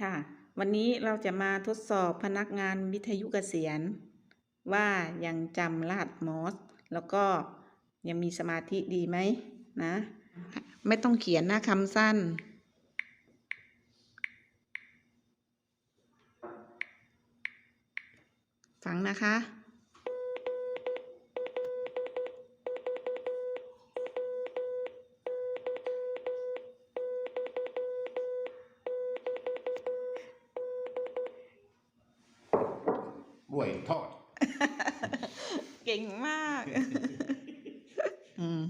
ค่ะ วันนี้เราจะมาทดสอบพนักงานวิทยุเกษียณ ว่ายังจำรหัสมอส แล้วก็ยังมีสมาธิดีไหมนะ ไม่ต้องเขียนหน้าคำสั้น ฟังนะคะ กล้วยทอด เก่งมาก อืม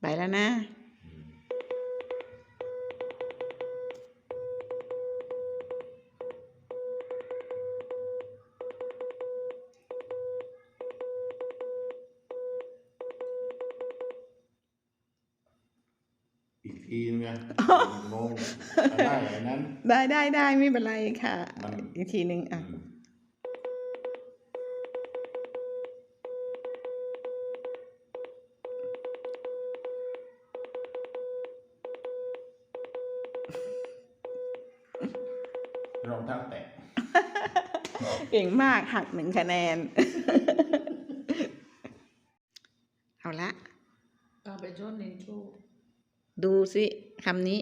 ไปแล้วนะ ทีนึงนะงงได้อะไรนั้น ได้ได้ได้ไม่เป็นไรค่ะ มัน อีกทีหนึ่งอะอืมรองเท้าแตะเก่งมากหักหนึ่งคะแนน เอาละเอาไปชนนินชู ดูสิคำนี้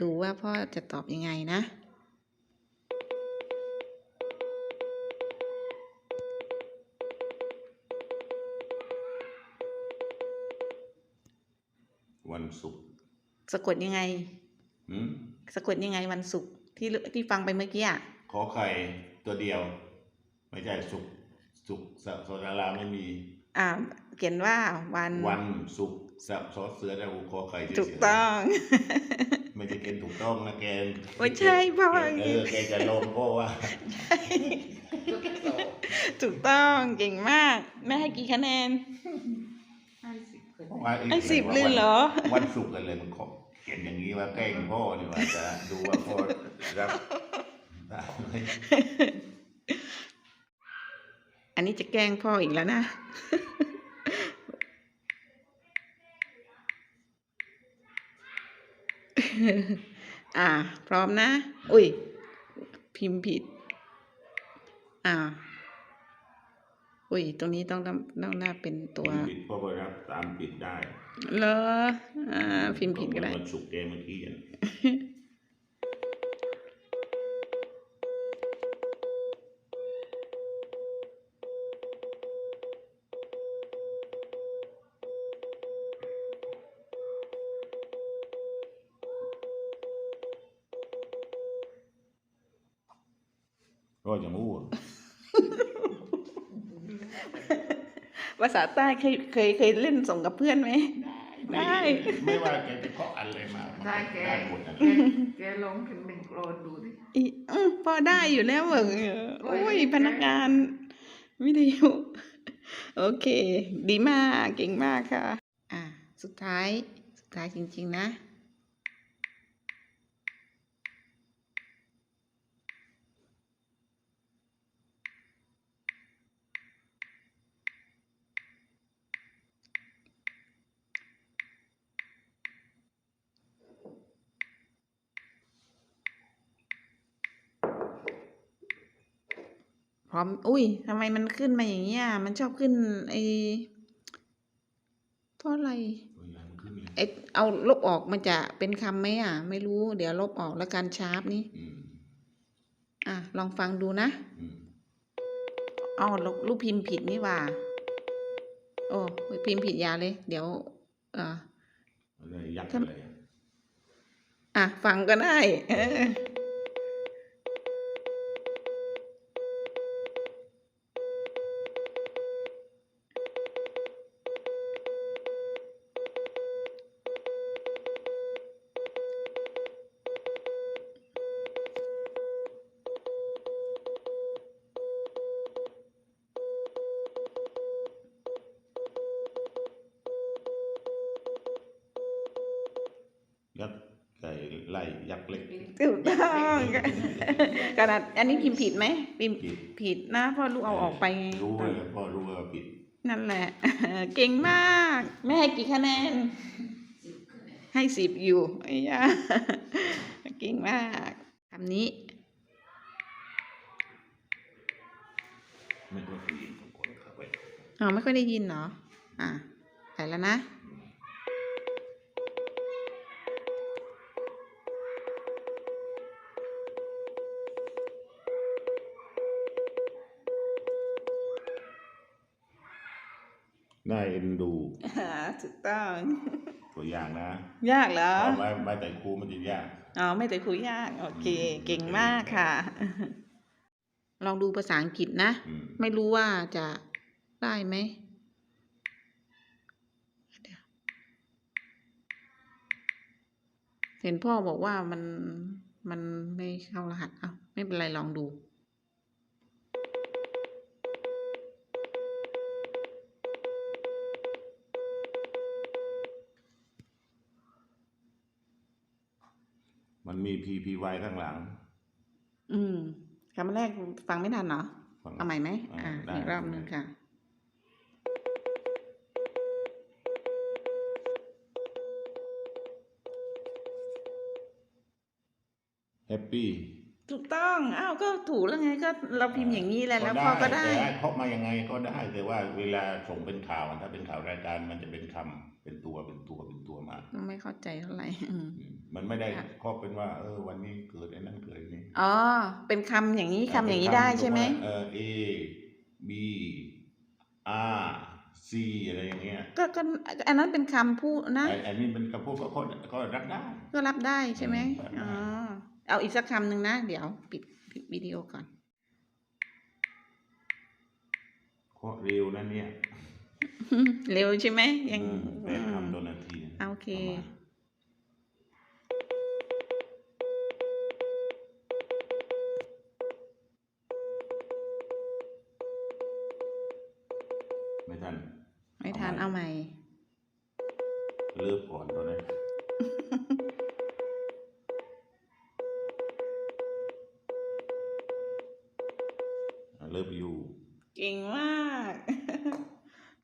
ดูว่าพ่อจะตอบยังไงนะวันศุกร์สะกดยังไง หืมสะกดยังไงวันศุกร์ที่ที่ฟังไปเมื่อกี้อะ ขอไข่ตัวเดียว ไม่ใช่ศุกร์ ศุกร์สสระลาไม่มี อ่า เขียนว่าวันวันศุกร์สสอเสือแต่ขอไข่เฉยๆถูกต้องไม่ใช่เกณฑ์ถูกต้องนะแกนไม่ใช่พ่อเออแกจะลงเพราะว่า ถูกต้องเก่งมาก แม่ให้กี่คะแนนให้สิบคนว่าอีกไอ้สิบเลยเหรอ วันศุกร์กันเลยมันขอบเขียนอย่างนี้ว่าแกล้งพ่อนี่ว่าจะดูว่าพ่อรับได้ไหม อันนี้จะแกล้งพ่ออีกแล้วนะ อ่า พร้อมนะ อุ้ย พิมพ์ผิด อ่า อุ้ย ตรงนี้ต้องต้องต้องน่าเป็นตัวผิดพ่อก็รับตามผิดได้เลออ่า พิมพ์ผิดก็ได้วันศุกร์แกเมื่อกี้อะก็จะมู่ภาษาใต้เคยเคยเคยเล่นส่งกับเพื่อนไหม ได้ ไม่ว่าแกจะเคาะอะไรมามันได้แก ได้หมดนะแกแกลองถึงหนึ่งโกรนดูดิ อีอื้อพอได้อยู่แล้วเหรอโอ้ย พนักงานวิทยุโอเค ดีมาก เก่งมากค่ะ อะ สุดท้าย สุดท้ายจริง ๆ นะ ร้อม อุ้ยทำไมมันขึ้นมาอย่างเงี้ย มันชอบขึ้นไอเพราะอะไรตัวอย่างมันขึ้นเลยไอเอาลบออกมันจะเป็นคำไหมอะ ไม่รู้ เดี๋ยวลบออกแล้วกันชาร์ปนี่อืมอะ ลองฟังดูนะอืมอ๋อลบรูปพิมพ์ผิดนี่หว่า โอ้พิมพ์ผิดอยาเลย เดี๋ยว เอ่ออะไรยักษ์อะไรอะอะ ฟังก็ได้ เออ ยักษ์ไก่ไล่ยักษ์เล็ก ถูกต้องขนาดอันนี้พิมพ์ผิดไหมพิมพ์ผิด ผิดนะเพราะลูกเอาออกไปไงรู้เลยพ่อรู้ว่าผิด นั่นแหละ เก่งมาก แม่ให้กี่คะแนน ให้สิบอยู่ไอ้ยาเก่งมากคำนี้ไม่ต้องได้ยินของคนเข้าไปอ๋อไม่ค่อยได้ยินเนาะอะใส่แล้วนะ น่าเอ็นดูถูกต้องตัวอย่างนะ ยากเหรอเอาไว้ไว้แต่ครูมันจะยากอ๋อไม่แต่คุยยากโอเค เก่งมากค่ะ ลองดูภาษาอังกฤษนะ อืมไม่รู้ว่าจะได้ไหมเดี๋ยวเห็นพ่อบอกว่ามันมันไม่เข้ารหัส เอาไม่เป็นไรลองดู มันมี PPY ข้างหลัง อืมคำแรกฟังไม่ทันเนาะฟังเอาใหม่ไหมอ่าอ่าได้อีกรอบหนึ่งค่ะ แฮปปี้ถูกต้อง อ้าว ก็ถูกแล้วไง ก็เราพิมพ์อย่างนี้แหละแล้วพ่อก็ได้แต่ให้เคาะมายังไงก็ได้ แต่ว่าเวลาส่งเป็นข่าว ถ้าเป็นข่าวรายการมันจะเป็นคำเป็นตัว เป็นตัว เป็นตัวมา ไม่เข้าใจเท่าไหร่อื มอืมมันไม่ได้ค่ะเคาะเป็นว่า เออ วันนี้เกิดไอ้นั่นเกิดไอ้นี้อ๋อ เป็นคำอย่างนี้คำอย่างนี้ได้ใช่ไหมเออ A B R C อะไรอย่างเงี้ย ก็ก็อันนั้นเป็นคำพูดนะไอ้ไอ้นี่เป็นคำพูดก็ก็ก็รับได้ ก็รับได้ใช่ไหมอืมรับได้อ๋อเอาอีกสักคำหนึ่งนะ เดี๋ยวปิดปิดวิดีโอก่อนเคาะเร็วนะเนี่ย เร็วใช่ไหมยังอืมแปดอืมคำต่อนาทีอะโอเค ประมาณไม่ทัน ไม่ทาน เอาใหม่เลิกก่อนตอนนี้